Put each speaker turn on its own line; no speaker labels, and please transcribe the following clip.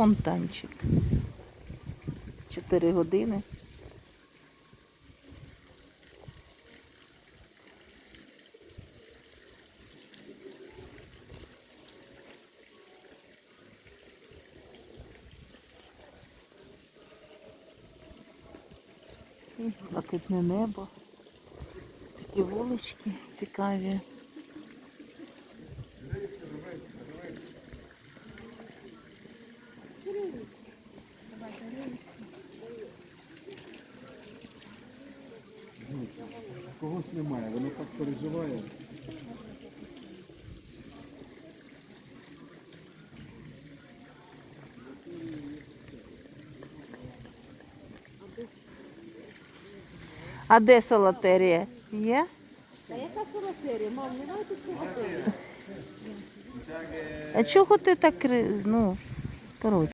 фонтанчик. Чотири години. Блакитне небо. Такі вулички цікаві.
Когось немає, воно так переживає.
А де солотерія? Є?
Та яка солотерія? Мам, немає тут солотерії.
А чого ти так ну, коротше?